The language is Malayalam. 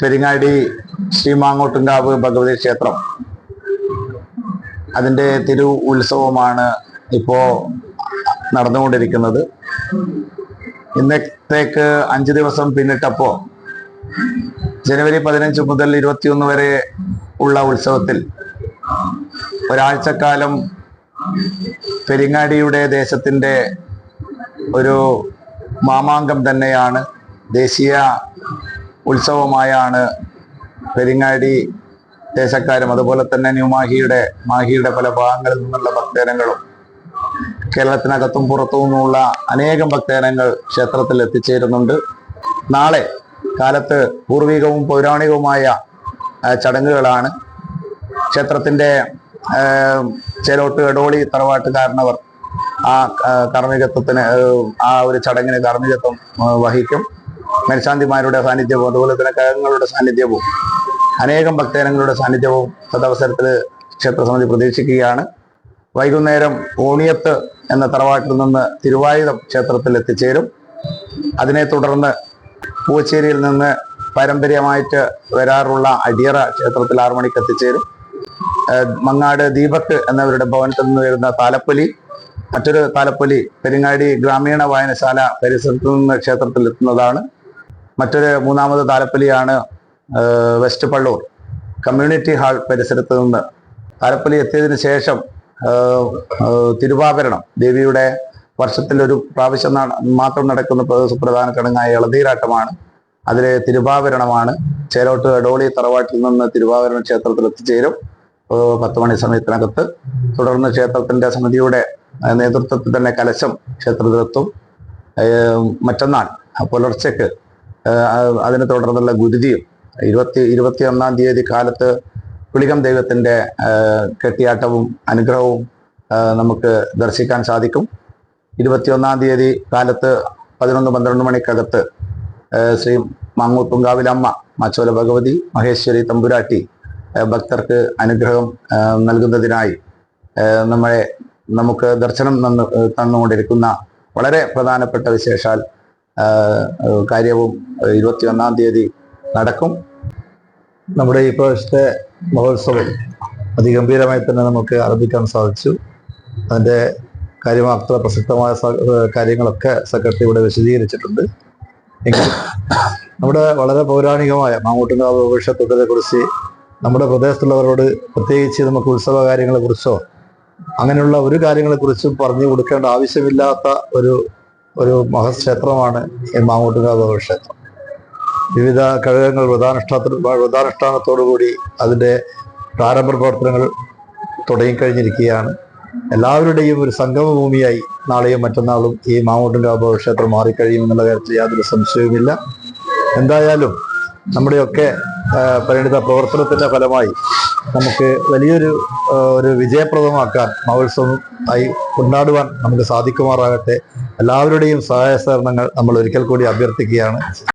പെരിങ്ങാടി ശ്രീ മാങ്ങോട്ടുംകാവ് ഭഗവതി ക്ഷേത്രം. അതിന്റെ തിരു ഉത്സവമാണ് ഇപ്പോൾ നടന്നുകൊണ്ടിരിക്കുന്നത്. ഇന്നത്തേക്ക് അഞ്ച് ദിവസം പിന്നിട്ടപ്പോൾ ജനുവരി പതിനഞ്ച് മുതൽ ഇരുപത്തിയൊന്ന് വരെ ഉള്ള ഉത്സവത്തിൽ ഒരാഴ്ചക്കാലം പെരിങ്ങാടിയുടെ ദേശത്തിന്റെ ഒരു മാമാങ്കം തന്നെയാണ് ദേശീയ ഉത്സവമായാണ് പെരിങ്ങാടി ദേശക്കാരും അതുപോലെ തന്നെ ന്യൂമാഹിയുടെ മാഹിയുടെ പല ഭാഗങ്ങളിൽ നിന്നുള്ള ഭക്തജനങ്ങളും കേരളത്തിനകത്തും പുറത്തു നിന്നുള്ള അനേകം ഭക്തജനങ്ങൾ ക്ഷേത്രത്തിൽ എത്തിച്ചേരുന്നുണ്ട്. നാളെ കാലത്ത് പൂർവികവും പൗരാണികവുമായ ചടങ്ങുകളാണ്. ക്ഷേത്രത്തിന്റെ ആ, ചേലോട്ട് എടോളി തറവാട്ടുകാരനവർ ആ കാർമ്മികത്വത്തിന് ആ ഒരു ചടങ്ങിന് കർമ്മികത്വം വഹിക്കും. മേൽശാന്തിമാരുടെ സാന്നിധ്യവും അതുപോലെ തന്നെ കഴകങ്ങളുടെ സാന്നിധ്യവും അനേകം ഭക്തജനങ്ങളുടെ സാന്നിധ്യവും സദവസരത്തിൽ ക്ഷേത്രസമിതി പ്രതീക്ഷിക്കുകയാണ്. വൈകുന്നേരം ഓണിയത്ത് എന്ന തറവാട്ടിൽ നിന്ന് തിരുവായുധം ക്ഷേത്രത്തിൽ എത്തിച്ചേരും. അതിനെ തുടർന്ന് പൂച്ചേരിയിൽ നിന്ന് പാരമ്പര്യമായിട്ട് വരാറുള്ള അടിയറ ക്ഷേത്രത്തിൽ ആറു മണിക്ക് എത്തിച്ചേരും. മങ്ങാട് ദീപക് എന്നവരുടെ ഭവനത്തിൽ നിന്ന് വരുന്ന താലപ്പൊലി മറ്റൊരു താലപ്പൊലി പെരിങ്ങാടി ഗ്രാമീണ വായനശാല പരിസരത്തു നിന്ന് ക്ഷേത്രത്തിൽ എത്തുന്നതാണ്. മറ്റൊരു മൂന്നാമത് താലപ്പലിയാണ് വെസ്റ്റ് പള്ളൂർ കമ്മ്യൂണിറ്റി ഹാൾ പരിസരത്ത് നിന്ന്. താലപ്പലി എത്തിയതിന് ശേഷം തിരുവാഭരണം ദേവിയുടെ വർഷത്തിൽ ഒരു പ്രാവശ്യം മാത്രം നടക്കുന്ന പ്ര- സുപ്രധാന ചടങ്ങായ ഇളനീരാട്ടമാണ് അതിലെ തിരുവാഭരണമാണ്. ചേലോട്ട് എടോളി തറവാട്ടിൽ നിന്ന് തിരുവാഭരണ ക്ഷേത്രത്തിൽ എത്തിച്ചേരും. പത്ത് മണി സമയത്തിനകത്ത്. തുടർന്ന് ക്ഷേത്രത്തിന്റെ സമിതിയുടെ നേതൃത്വത്തിൽ തന്നെ കലശം ക്ഷേത്രത്തിലെത്തും. മറ്റന്നാൾ പുലർച്ചയ്ക്ക് അതിനെ തുടർന്നുള്ള ഗുരുതിയും ഇരുപത്തി ഇരുപത്തി ഒന്നാം തീയതി കാലത്ത് പുളികം ദൈവത്തിന്റെ കെട്ടിയാട്ടവും അനുഗ്രഹവും നമുക്ക് ദർശിക്കാൻ സാധിക്കും. ഇരുപത്തിയൊന്നാം തീയതി കാലത്ത് പതിനൊന്ന് പന്ത്രണ്ട് മണിക്കകത്ത് ശ്രീ മാങ്ങൂത്തുങ്കാവിലമ്മ മച്ചോല ഭഗവതി മഹേശ്വരി തമ്പുരാട്ടി ഭക്തർക്ക് അനുഗ്രഹം നൽകുന്നതിനായി നമ്മളെ നമുക്ക് ദർശനം തന്നു തന്നുകൊണ്ടിരിക്കുന്ന വളരെ പ്രധാനപ്പെട്ട വിശേഷാൽ കാര്യവും ഇരുപത്തി ഒന്നാം തീയതി നടക്കും. നമ്മുടെ ഈ പ്രാവശ്യത്തെ മഹോത്സവം അതിഗംഭീരമായി തന്നെ നമുക്ക് ആരംഭിക്കാൻ സാധിച്ചു. അതിന്റെ കാര്യമാത്ര പ്രസക്തമായ കാര്യങ്ങളൊക്കെ സെക്രട്ടറി ഇവിടെ വിശദീകരിച്ചിട്ടുണ്ട്. എങ്കിൽ നമ്മുടെ വളരെ പൗരാണികമായ മാങ്ങോട്ടുകാവ് ക്ഷേത്രത്തെ കുറിച്ച് നമ്മുടെ പ്രദേശത്തുള്ളവരോട് പ്രത്യേകിച്ച് നമുക്ക് ഉത്സവ കാര്യങ്ങളെ കുറിച്ചോ അങ്ങനെയുള്ള ഒരു കാര്യങ്ങളെ കുറിച്ചും പറഞ്ഞു കൊടുക്കേണ്ട ആവശ്യമില്ലാത്ത ഒരു ഒരു മഹക്ഷേത്രമാണ് ഈ മാങ്ങോട്ടുകാവ് ക്ഷേത്രം വിവിധ ഘടകങ്ങൾ വ്രതാനുഷ്ഠാന വ്രതാനുഷ്ഠാനത്തോടുകൂടി അതിന്റെ പ്രാരംഭ പ്രവർത്തനങ്ങൾ തുടങ്ങിക്കഴിഞ്ഞിരിക്കുകയാണ്. എല്ലാവരുടെയും ഒരു സംഗമഭൂമിയായി നാളെയും മറ്റന്നാളും ഈ മാമൂട്ടുംകാവ് ക്ഷേത്രം മാറിക്കഴിയുമെന്നുള്ള കാര്യത്തിൽ യാതൊരു സംശയവുമില്ല. എന്തായാലും നമ്മുടെയൊക്കെ പരിണിത പ്രവർത്തനത്തിന്റെ ഫലമായി നമുക്ക് വലിയൊരു ഒരു വിജയപ്രദമാക്കാൻ മഹോത്സവം ആയി കൊണ്ടാടുവാൻ നമുക്ക് സാധിക്കുമാറാകട്ടെ. എല്ലാവരുടെയും സഹായ സഹകരണങ്ങൾ നമ്മൾ ഒരിക്കൽ കൂടി അഭ്യർത്ഥിക്കുകയാണ്.